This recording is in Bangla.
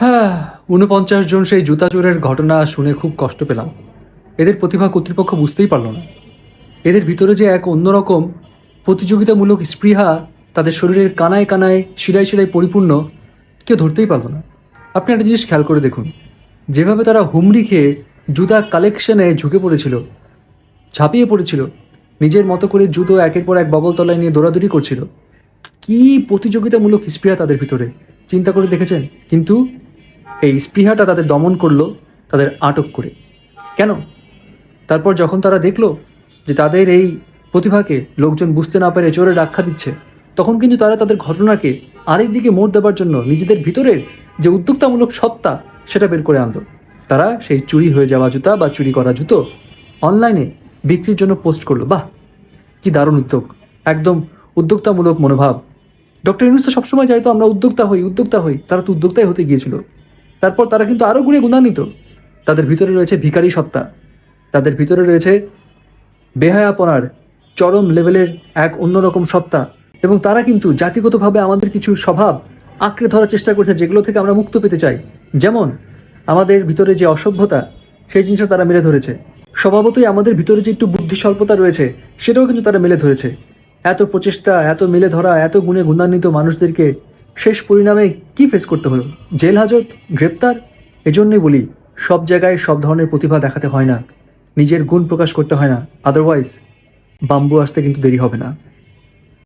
হ্যাঁ ঊনপঞ্চাশ জন সেই জুতা চোরের ঘটনা শুনে খুব কষ্ট পেলাম। এদের প্রতিভা কর্তৃপক্ষ বুঝতেই পারল না। এদের ভিতরে যে এক অন্যরকম, প্রতিযোগিতামূলক স্পৃহা তাদের শরীরের কানায় কানায়, শিরায় শিরায় পরিপূর্ণ, কেউ ধরতেই পারল না। আপনি একটা জিনিস খেয়াল করে দেখুন। যেভাবে তারা হুমড়ি খেয়ে জুতা কালেকশনে ঝুঁকে পড়েছিল, ঝাঁপিয়ে পড়েছিল, নিজের মতো করে জুতো একের পর এক ববল তলায় নিয়ে দৌড়াদৌড়ি করছিল, কি প্রতিযোগিতামূলক স্পৃহা তাদের ভিতরে, চিন্তা করে দেখেছেন? কিন্তু এই স্পৃহাটা তাদের দমন করল, তাদের আটক করে। কেন? তারপর যখন তারা দেখল যে তাদের এই প্রতিভাকে লোকজন বুঝতে না পেরে চোরের আখ্যা দিচ্ছে, তখন কিন্তু তারা তাদের ঘটনাকে আরেক দিকে মোড় দেওয়ার জন্য নিজেদের ভিতরের যে উদ্যোক্তামূলক সত্তা, সেটা বের করে আনলো। তারা সেই চুরি হয়ে যাওয়া জুতা বা চুরি করা জুতো অনলাইনে বিক্রির জন্য পোস্ট করল। বাহ! কি দারুণ উদ্যোগ। একদম উদ্যোক্তামূলক মনোভাব। ডক্টর ইউনুস তো সবসময় চাইতো আমরা উদ্যোক্তা হই উদ্যোক্তা হই। তারা তো উদ্যোক্তাই হতে গিয়েছিল। তারপর তারা কিন্তু আরও গুণে গুণান্বিত তাদের ভিতরে রয়েছে ভিখারি সত্তা। তাদের ভিতরে রয়েছে বেহায়াপনার চরম লেভেলের এক অন্যরকম সত্তা। এবং তারা কিন্তু জাতিগতভাবে আমাদের কিছু স্বভাব আঁকড়ে ধরার চেষ্টা করছে যেগুলো থেকে আমরা মুক্ত পেতে চাই। যেমন, আমাদের ভিতরে যে অসভ্যতা, সেই জিনিসও তারা মেলে ধরেছে। স্বভাবতই আমাদের ভিতরে যে একটু বুদ্ধি স্বল্পতা রয়েছে, সেটাও কিন্তু তারা মেলে ধরেছে। এত প্রচেষ্টা, এত মেলে ধরা, এত গুণে গুণান্বিত মানুষদেরকে শেষ পরিণামে কি ফেস করতে হলো জেল, হাজত, গ্রেপ্তার? এজন্যই বলি, সব জায়গায় সব ধরনের প্রতিভা দেখাতে হয় না। নিজের গুণ প্রকাশ করতে হয় না। আদারওয়াইজ বাম্বু আসতে কিন্তু দেরি হবে না।